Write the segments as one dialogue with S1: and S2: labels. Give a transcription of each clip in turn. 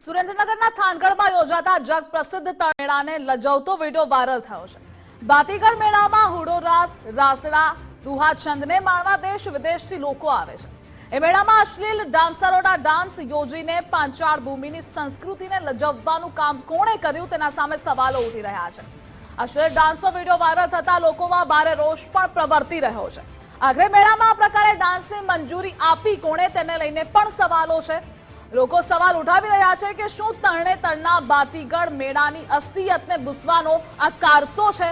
S1: સુરેન્દ્રનગરના થાનગઢમાં યોજાતા જગ પ્રસિદ્ધ તળેડાને લજવતો વીડિયો વાયરલ થયો છે. બાતીગઢ મેળામાં હુડો રાસ રાસડા, દુહાછંદને માણવા દેશ વિદેશથી લોકો આવે છે. એ મેળામાં અશ્લીલ ડાન્સરોના ડાન્સ યોજીને પાંચાળ ભૂમિની સંસ્કૃતિને લજવવાનું કામ કોણે કર્યું તેના સામે સવાલો ઉઠી રહ્યા છે. અશ્લીલ ડાન્સનો વીડિયો વાયરલ થતા લોકોમાં ભારે રોષ પણ પ્રવર્તી રહ્યો છે. આખરે મેળામાં આ પ્રકારે ડાન્સની મંજૂરી આપી કોણે તેને લઈને પણ સવાલો છે. લોકો સવાલ ઉઠાવી રહ્યા છે કે શું તરણેતરના બાતીગઢ મેળાની અસ્તિયતને ભૂસવાનો આ કારસો છે?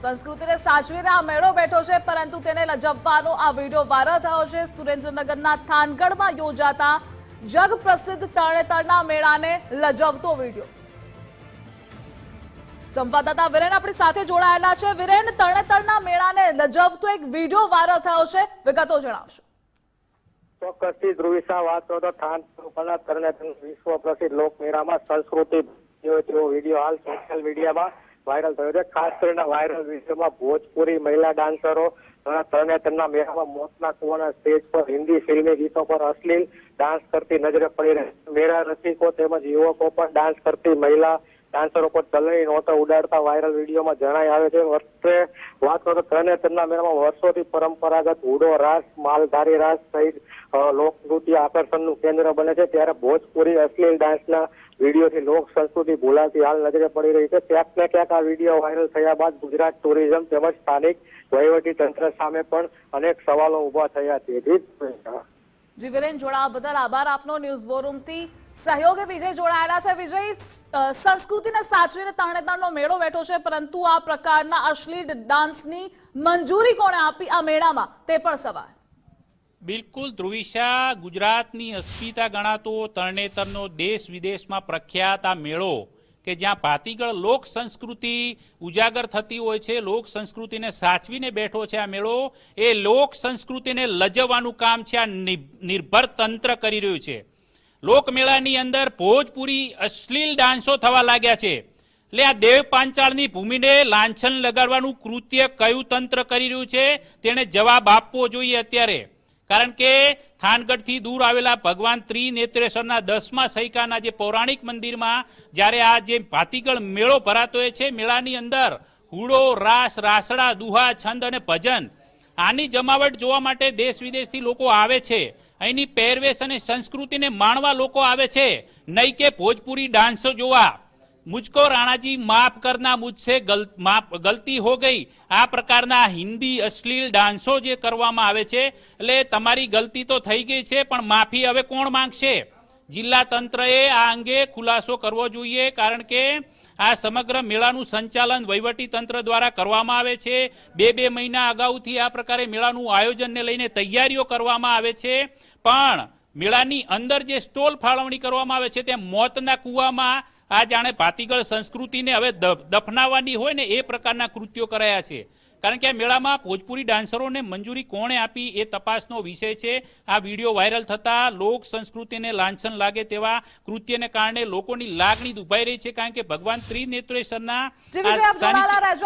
S1: સંસ્કૃતિને સાચવીને આ મેળો બેઠો છે, પરંતુ તેને લજવવાનો આ વીડિયો વાયરલ થયો છે. સુરેન્દ્રનગરના થાનગઢમાં યોજાતા જગ પ્રસિદ્ધ તરણેતરના મેળાને લજવતો વીડિયો. સંવાદદાતા વિરેન આપણી સાથે જોડાયેલા છે. વિરેન તરણેતરના મેળાને લજવતો એક વીડિયો વાયરલ થયો છે. વિગતો જણાવશો.
S2: ચોક્કસથી ધ્રુવિશા વાત કરો તો થાન ઉપરના તરણેતર વિશ્વ પ્રસિદ્ધ લોકમેળામાં સંસ્કૃતિ તેવો વીડિયો હાલ સોશિયલ મીડિયામાં વાયરલ થયો છે. ખાસ કરીને વાયરલ વિડીયોમાં ભોજપુરી મહિલા ડાન્સરો તરણેતરના મેળામાં મોતના કુવાના સ્ટેજ પર હિન્દી ફિલ્મી ગીતો પર અશ્લીલ ડાન્સ કરતી નજરે પડી રહી મેળા રસિકો તેમજ યુવકો પણ ડાન્સ કરતી મહિલા ડાન્સરો પર ચલણી નોટો ઉડાડતા વાયરલ વિડીયોમાં જણાય આવે છે. વર્ષે વાત કરો ત્રણે તેમના મેળામાં વર્ષોથી પરંપરાગત હુડો રાસ, માલધારી રાસ સહિત લોકનૃત્ય આકર્ષણનું કેન્દ્ર બને છે. ત્યારે ભોજપુરી અશ્લીલ ડાન્સના વિડીયોથી લોક સંસ્કૃતિ ભૂલાતી હાલ નજરે પડી રહી છે. ક્યાંક ને ક્યાંક આ વીડિયો વાયરલ થયા બાદ ગુજરાત ટુરિઝમ તેમજ સ્થાનિક વહીવટી તંત્ર સામે પણ અનેક સવાલો ઊભા થયા છે. જી
S1: જી વિરેન જોડાવા બદલ આભાર આપનો ન્યૂઝ વોરૂમથી. સહયોગી વિજય જોડાયેલા છે. વિજય સંસ્કૃતિને સાચવીને તરણેતરનો મેળો બેઠો છે, પરંતુ આ પ્રકારના અશ્લીલ ડાન્સની મંજૂરી કોણે આપી આ મેળામાં? તે પણ સવાલ.
S3: બિલકુલ, ધ્રુવિશા, ગુજરાતની અસ્મિતા ગણાતો તરણેતરનો દેશ વિદેશમાં પ્રખ્યાત આ મેળો કે જ્યાં ભાતીગળ લોક સંસ્કૃતિ ઉજાગર થતી હોય છે, લોક સંસ્કૃતિને સાચવીને બેઠો છે આ મેળો, એ લોક સંસ્કૃતિને લજવવાનું કામ છે, આ નિર્ભર તંત્ર કરી રહ્યું છે. લોકમેળાની અંદર ભોજપુરી અશ્લીલ ડાન્સો થવા લાગ્યા છે. એટલે આ દેવ પાંચાળની ભૂમિને લાંછન લગાડવાનું કૃત્ય કયું તંત્ર કરી રહ્યું છે તેને જવાબ આપવો જોઈએ અત્યારે. કારણ કે થાનગઢથી દૂર આવેલા ભગવાન ત્રિનેત્રેશ્વરના દસમા સૈકાના જે પૌરાણિક મંદિરમાં જ્યારે આ જે ભાતીગળ મેળો ભરાતો હોય છે, મેળાની અંદર હુડો, રાસ, રાસડા, દુહા, છંદ અને ભજન, આની જમાવટ જોવા માટે દેશ વિદેશથી લોકો આવે છે. અહીંની પહેરવેશ અને સંસ્કૃતિને માણવા લોકો આવે છે. નહીં કે ભોજપુરી ડાન્સો જોવા. મુજકો રાણાજી માફ કરના મુજસે ગલતી હો ગઈ. આ પ્રકારના હિન્દી અશ્લીલ ડાન્સો જે કરવામાં આવે છે, એટલે તમારી ગલતી તો થઈ ગઈ છે, પણ માફી હવે કોણ માંગશે? જિલ્લા તંત્રએ આ અંગે ખુલાસો કરવો જોઈએ, કારણ કે આ સમગ્ર મેળાનું સંચાલન વહીવટી તંત્ર દ્વારા કરવામાં આવે છે. બે બે મહિના અગાઉથી આ પ્રકારે મેળાનું આયોજનને લઈને તૈયારીઓ કરવામાં આવે છે. પણ મેળાની અંદર જે સ્ટોલ ફાળવણી કરવામાં આવે છે, તે મોતના કૂવામાં આ જાણે ભાતીગળ સંસ્કૃતિને હવે દફનાવવાની હોય ને એ પ્રકારના કૃત્યો કરાયા છે. કારણ કે આ મેળામાં ભોજપુરી ડાન્સરોને મંજૂરી કોણે આપી એ તપાસનો વિષય છે. આ વીડિયો વાયરલ થતા લોક સંસ્કૃતિને લાંછન લાગે તેવા કૃત્યને કારણે લોકોની લાગણી દુભાઈ રહી છે કારણ કે ભગવાન ત્રિનેત્રેશ્વરના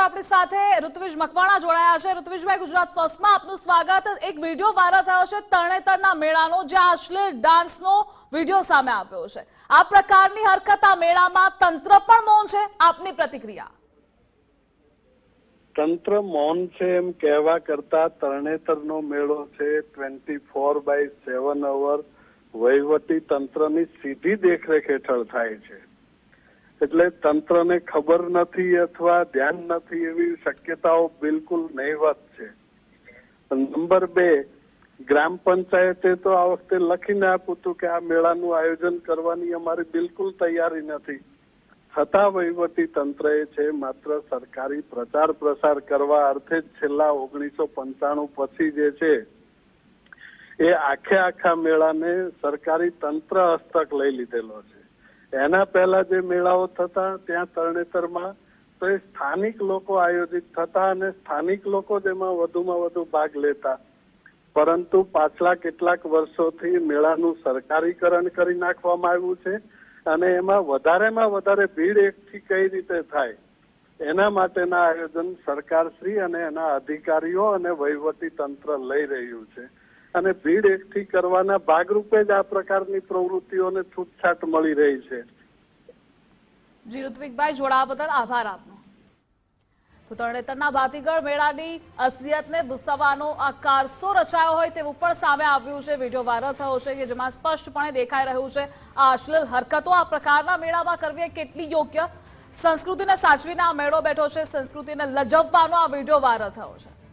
S1: આપણી સાથે ઋત્વિજ મકવાણા જોડાયા છે. ઋત્વિજભાઈ ગુજરાત ફર્સ્ટમાં આપનું સ્વાગત. એક વીડિયો વાયરલ થયો છે તરણેતરના મેળાનો જ્યાં અશ્લીલ ડાન્સનો વીડિયો સામે આવ્યો છે. આ પ્રકારની હરકત આ મેળામાં તંત્ર પણ મૌન છે. આપની પ્રતિક્રિયા.
S4: તંત્ર મૌન છે એમ કહેવા કરતા તરણેતરનો મેળો છે. Twenty four by seven hour વહીવટી તંત્રની સીધી દેખરેખ હેઠળ થાય છે. એટલે તંત્રને ખબર નથી અથવા ધ્યાન નથી એવી શક્યતાઓ બિલકુલ નહીવત છે. નંબર બે, ગ્રામ પંચાયતે તો આ વખતે લખીને આપ્યું હતું કે આ મેળાનું આયોજન કરવાની અમારી બિલકુલ તૈયારી નથી. છતાં વહીવટી તંત્રએ છે માત્ર સરકારી પ્રચાર પ્રસાર કરવા અર્થે જ છેલ્લા ઓગણીસો પંચાણું પછી જે છે, એ આખે આખા મેળાને સરકારી તંત્ર હસ્તક લઈ લીધેલો છે. એના પહેલા જે મેળાઓ થતા, ત્યાં તરણેતરમાં તો એ સ્થાનિક લોકો આયોજિત થતા અને સ્થાનિક લોકો જેમાં વધુમાં વધુ ભાગ લેતા. પરંતુ પાછલા કેટલાક વર્ષોથી મેળાનું સરકારીકરણ કરી નાખવામાં આવ્યું છે અને એમાં વધારેમાં વધારે ભીડ એકઠી કઈ રીતે થાય, એના માટેના આયોજન સરકારશ્રી અને એના અધિકારીઓ અને વહીવટી તંત્ર લઈ રહ્યું છે. અને ભીડ એકઠી કરવાના ભાગરૂપે જ આ પ્રકારની પ્રવૃત્તિઓને છૂટછાટ મળી રહી છે.
S1: જી, ઋત્વિકભાઈ જોડાવા બદલ આભાર આપનો. તો તરણેતરના ભાતીગળ મેળાની અસલિયતને ભૂસવાનો આ કારસો રચાયો હોય તેવું પણ સામે આવ્યું છે. વીડિયો વાયરલ થયો છે કે જેમાં સ્પષ્ટપણે દેખાઈ રહ્યું છે. આ અશ્લીલ હરકતો આ પ્રકારના મેળામાં કરવી કેટલી યોગ્ય? સંસ્કૃતિને સાચવીને આ મેળો બેઠો છે. સંસ્કૃતિને લજવવાનો આ વીડિયો વાયરલ થયો છે.